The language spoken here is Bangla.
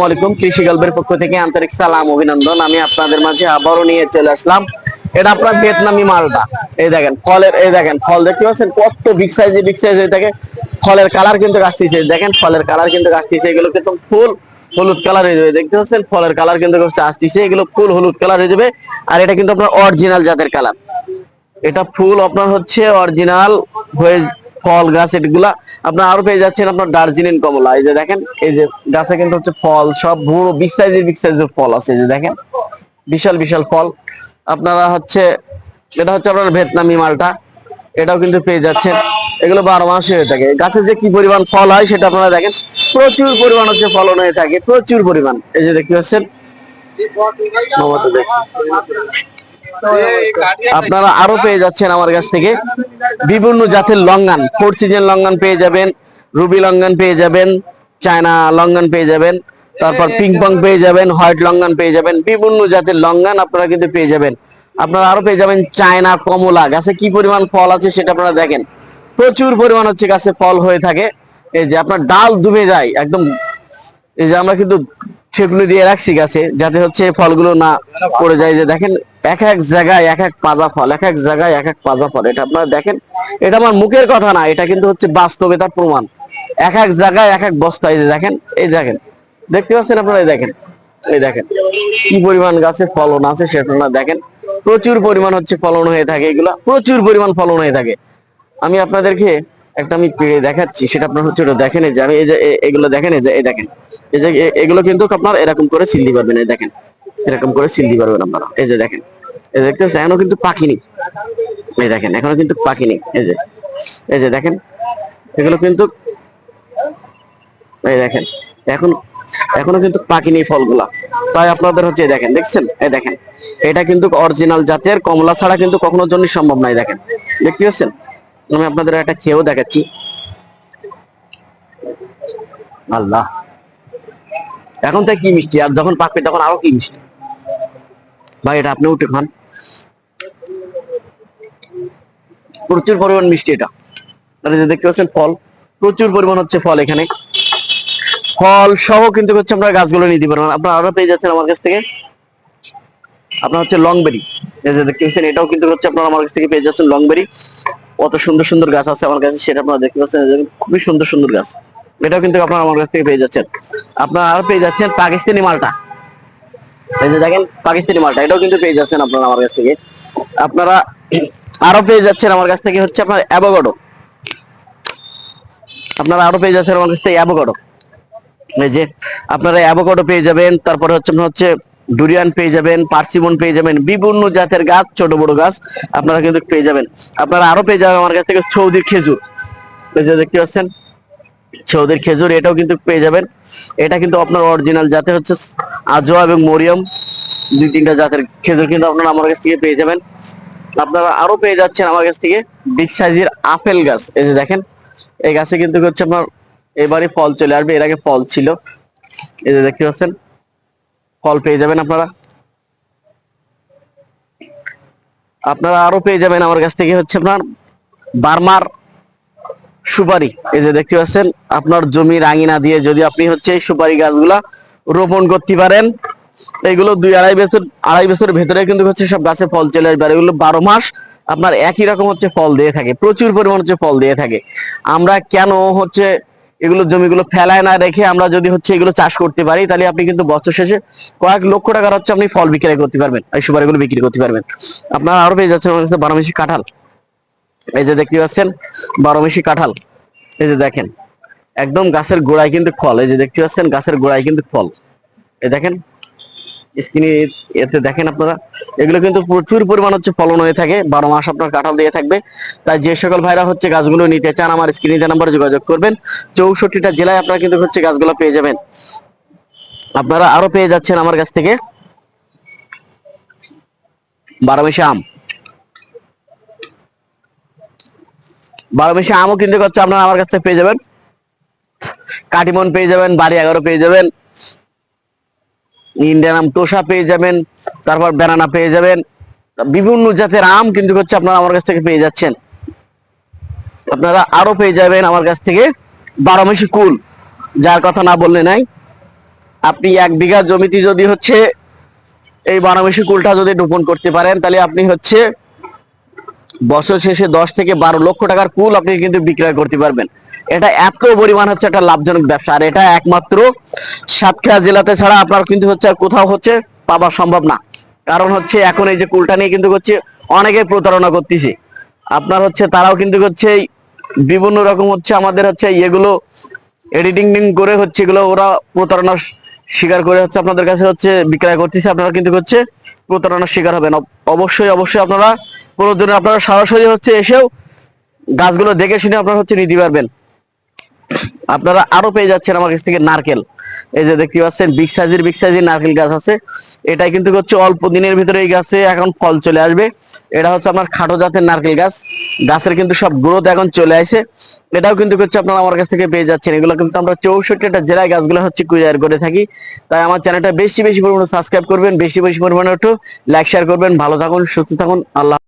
আসসালামু আলাইকুম, কৃষি গল্পের পক্ষ থেকে আন্তরিক সালাম, অভিনন্দন। আমি আপনাদের মাঝে আবারও নিয়ে চলে আসলাম। এটা আপনার ভিয়েতনামি মালটা এই দেখেন, ফলের এই দেখেন, ফল দেখতে পাচ্ছেন? কত বিগ সাইজে বিগ সাইজে থাকে ফলের কালার কিন্তু আসতেছে। দেখেন, ফলের কালার কিন্তু আসতেছে। এগুলো কিন্তু ফুল হলুদ কালার হয়ে যাবে। দেখতে পাচ্ছেন? ফলের কালার কিন্তু আসতেছে। এগুলো ফুল হলুদ কালার হয়ে যাবে। আর এটা কিন্তু আপনার অরিজিনাল জাতের কালার এটা ফুল আপনার হচ্ছে অরিজিনাল হয়ে ফল, গাছ, এগুলা আপনার আরও পেয়ে যাচ্ছেন আপনার দার্জিলিং কমলা। এই যে দেখেন, এই যে গাছে কিন্তু হচ্ছে ফল, সব বড় বিগ সাইজের বিগ সাইজের ফল আছে যে দেখেন। বিশাল বিশাল ফল। আপনারা হচ্ছে, এটা হচ্ছে আপনার ভিয়েতনামি মালটা। এটাও কিন্তু পেয়ে যাচ্ছেন। এগুলো বারো মাসে হয়ে থাকে। গাছে যে কি পরিমাণ ফল হয় সেটা আপনারা দেখেন। প্রচুর পরিমাণ হচ্ছে ফলন হয়ে থাকে, প্রচুর পরিমাণ। এই যে দেখতে পাচ্ছেন। আপনারা আরও পেয়ে যাচ্ছেন আমার কাছ থেকে। বিভিন্ন জাতের লঙ্গান ফোর সিজন লঙ্গান পেয়ে যাবেন রুবি লঙ্গান পেয়ে যাবেন চায়না লঙ্গান পেয়ে যাবেন তারপর পিং পং পেয়ে যাবেন হোয়াইট লঙ্গান পেয়ে যাবেন বিভিন্ন জাতের লঙ্গান আপনারা কিন্তু পেয়ে যাবেন। আপনারা আরও পেয়ে যাবেন চায়না কমলা। গাছে কি পরিমাণ ফল আছে সেটা আপনারা দেখেন। প্রচুর পরিমাণ হচ্ছে গাছে ফল হয়ে থাকে। এই যে আপনার ডাল ডুবে যায় একদম এই যে আমরা কিন্তু সেগুলো দিয়ে রাখছি গাছে যাতে হচ্ছে ফলগুলো না পড়ে যায়। যে দেখেন এক এক জায়গায় এক এক পাজা ফল, এক এক জায়গায় এক এক পাজা ফল। এটা আপনারা দেখেন, এটা আমার মুখের কথা না, এটা কিন্তু হচ্ছে বাস্তবতার প্রমাণ। এক এক জায়গায় এক এক বস্তা, এই দেখেন এই দেখেন। দেখতে পাচ্ছেন আপনারা, এই দেখেন এই দেখেন। কি পরিমাণ গাছে ফলন আছে সেটা আপনারা দেখেন। প্রচুর পরিমাণ হচ্ছে ফলন হয়ে থাকে এগুলা, প্রচুর পরিমাণ ফলন হয়ে থাকে। আমি আপনাদেরকে একটা আমি পেড়ে দেখাচ্ছি, সেটা আপনার হচ্ছে ওটা দেখেন, এই যে আমি এই যে, এগুলো দেখেন, এই যে, এই দেখেন। এই যে এগুলো কিন্তু আপনার এরকম করে সিল দিতে পারবেন, এই দেখেন। এরকম করে সিল দিতে পারবেন আপনারা এই যে দেখেন, এই দেখতে এখনও কিন্তু পাখিনি এই দেখেন, এখনও কিন্তু পাখিনি এই যে এই যে দেখেন, এগুলো কিন্তু, এই দেখেন, এখন, এখনও কিন্তু পাকিনি ফলগুলা। তাই আপনাদের হচ্ছে দেখেন, দেখছেন? এই দেখেন, এটা কিন্তু অরিজিনাল জাতের কমলা ছাড়া কিন্তু কখনো জন্য সম্ভব নয় দেখেন। দেখতে পাচ্ছেন? আমি আপনাদের একটা খেয়েও দেখাচ্ছি। আল্লাহ। এখন তো কি মিষ্টি? আর যখন পাকবে, তখন আরও কি মিষ্টি? ভাই, এটা আপনি উঠে খান। প্রচুর পরিমাণ মিষ্টি এটা। যে দেখতে পাচ্ছেন, ফল। প্রচুর পরিমাণ হচ্ছে ফল এখানে। ফল সহ কিন্তু হচ্ছে আপনারা গাছগুলো নিতে পারবেন। আপনারা আরও পেয়ে যাচ্ছেন আমার কাছ থেকে। আপনার হচ্ছে লংবেরি। এই যে দেখতে পাচ্ছেন, এটাও কিন্তু হচ্ছে আপনারা আমার কাছ থেকে পেয়ে যাচ্ছেন লংবেরি। কত সুন্দর সুন্দর গাছ আছে আমার কাছে, সেটা আপনারা দেখতে পাচ্ছেন। খুবই সুন্দর সুন্দর গাছ। এটাও কিন্তু আপনারা আমার কাছ থেকে পেয়ে যাচ্ছেন। আপনারা আরও পেয়ে যাচ্ছেন পাকিস্তানি মালটা। এই যে দেখেন পাকিস্তানি মালটা, এটাও কিন্তু পেয়ে যাচ্ছেন আপনারা আমার কাছ থেকে। আপনারা আরও পেয়ে যাচ্ছেন আমার কাছ থেকে হচ্ছে আপনার অ্যাভোকাডো। আপনারা আরও পেয়ে যাচ্ছেন আমার কাছ থেকে অ্যাভোকাডো। এই যে আপনারা অ্যাভোকাডো পেয়ে যাবেন, তারপরে হচ্ছে হচ্ছে ডুরিয়ান পেয়ে যাবেন, পার্সিমন পেয়ে যাবেন, বিভিন্ন জাতের গাছ, ছোট বড় গাছ আপনারা কিন্তু পেয়ে যাবেন। আপনারা আরও পেয়ে যাবেন আমার কাছ থেকে সৌদির খেজুর। এই যে দেখতে পাচ্ছেন, সৌদির খেজুর এটাও কিন্তু পেয়ে যাবেন। এটা কিন্তু আপনার অরিজিনাল জাতের হচ্ছে আজোয়া এবং মরিয়ম দুই তিনটা জাতের খেজুর কিন্তু আপনারা আমার কাছ থেকে পেয়ে যাবেন। আপনারা আরও পেয়ে যাচ্ছেন আমার কাছ থেকে বিগ সাইজের আপেল গাছ। এই যে দেখেন, এই গাছে কিন্তু হচ্ছে আপনার এবারে ফল চলে আসবে। এর আগে ফল ছিল। এই যে দেখতে পাচ্ছেন, ফল পেয়ে যাবেন আপনারা। আপনারা আরও পেয়ে যাবেন আমার কাছ থেকে হচ্ছে আপনার বার্মার সুপারি। এই যে দেখতে পাচ্ছেন, আপনার জমির আঙিনা দিয়ে যদি আপনি হচ্ছে এই সুপারি গাছগুলা রোপণ করতে পারেন। এগুলো দুই আড়াই বছর, আড়াই বছরের ভেতরে কিন্তু হচ্ছে সব গাছে ফল চলে আসবে। আর এগুলো বারো মাস আপনার একই রকম হচ্ছে ফল দিয়ে থাকে। প্রচুর পরিমাণ হচ্ছে ফল দিয়ে থাকে। আমরা কেন হচ্ছে এগুলো জমিগুলো ফেলায় না রেখে আমরা যদি হচ্ছে এগুলো চাষ করতে পারি, তাহলে আপনি কিন্তু বছর শেষে কয়েক লক্ষ টাকার হচ্ছে আপনি ফল বিক্রি করতে পারবেন। এই সুপারিগুলো বিক্রি করতে পারবেন। আপনার আরও পেয়ে বারো মাসি কাঁঠাল। এই যে দেখতে পাচ্ছেন, বারো মাসি কাঁঠাল। এই যে দেখেন। একদম গাছের গোড়ায় কিন্তু ফল। এই যে দেখতে পাচ্ছেন, গাছের গোড়ায় কিন্তু ফল। এই দেখেন স্ক্রিনে এতে দেখেন আপনারা, এগুলো কিন্তু প্রচুর পরিমাণ হচ্ছে ফলন হয়ে থাকে, বারো মাস আপনার কাঁঠাল দিয়ে থাকবে। তাই যে সকল ভাইরা হচ্ছে গাছগুলো নিতে চান, আমার স্ক্রিনে নাম্বারে যোগাযোগ করবেন, চৌষট্টিটা জেলায় আপনারা কিন্তু হচ্ছে গাছগুলো পেয়ে যাবেন। আপনারা আরও পেয়ে যাচ্ছেন আমার কাছ থেকে। বারো মাসে আম। বারো মাসে আমও কিন্তু করছে আপনারা আমার কাছ থেকে পেয়ে যাবেন। কাটিমন পেয়ে যাবেন বাড়ি এগারো পেয়ে যাবেন। ইন্ডিয়ান আম তোষা পেয়ে যাবেন, তারপর ব্যানানা পেয়ে যাবেন। বিভিন্ন জাতের আম কিন্তু হচ্ছে আপনারা আমার কাছ থেকে পেয়ে যাচ্ছেন। আপনারা আরও পেয়ে যাবেন আমার কাছ থেকে বারো মাসি কুল। যার কথা না বললে নাই, আপনি এক বিঘা জমিতে যদি হচ্ছে এই বারোমেশি কুলটা যদি রোপণ করতে পারেন, তাহলে আপনি হচ্ছে বছর শেষে দশ থেকে বারো লক্ষ টাকার কুল আপনি কিন্তু বিক্রয় করতে পারবেন। এটা এত পরিমাণ হচ্ছে একটা লাভজনক ব্যবসা। আর এটা একমাত্র সাতক্ষীরা জেলাতে ছাড়া আপনার কিন্তু হচ্ছে আর কোথাও হচ্ছে পাওয়া সম্ভব না। কারণ হচ্ছে এখন এই যে কুলটা নিয়ে কিন্তু হচ্ছে অনেকে প্রতারণা করতেছে। আপনার হচ্ছে তারাও কিন্তু হচ্ছে বিভিন্ন রকম হচ্ছে আমাদের হচ্ছে এগুলো এডিটিং করে হচ্ছে এগুলো ওরা প্রতারণার শিকার করে হচ্ছে আপনাদের কাছে হচ্ছে বিক্রয় করতেছে। আপনারা কিন্তু হচ্ছে প্রতারণার শিকার হবেন। অবশ্যই অবশ্যই আপনারা কোনো দিন আপনারা সরাসরি হচ্ছে এসেও গাছগুলো দেখে শুনে আপনারা হচ্ছে নিতে পারবেন। আপনারা আরও পেয়ে যাচ্ছেন আমার কাছ থেকে নারকেল। এই যে দেখতে পাচ্ছেন, বিগ সাইজের বিগ সাইজের নারকেল গাছ আছে। এটাই কিন্তু হচ্ছে অল্প দিনের ভিতরে এই গাছে এখন ফল চলে আসবে। এটা হচ্ছে আপনার খাটো জাতের নারকেল গাছ। গাছের কিন্তু সব গ্রোথ এখন চলে আসে। এটাও কিন্তু হচ্ছে আপনারা আমার কাছ থেকে পেয়ে যাচ্ছেন। এগুলো কিন্তু আমরা চৌষট্টিটা জেলায় গাছগুলো হচ্ছে কুরিয়ার করে থাকি। তাই আমার চ্যানেলটা বেশি বেশি পরিমাণে সাবস্ক্রাইব করবেন, বেশি বেশি পরিমাণে একটু লাইক শেয়ার করবেন। ভালো থাকুন, সুস্থ থাকুন। আল্লাহ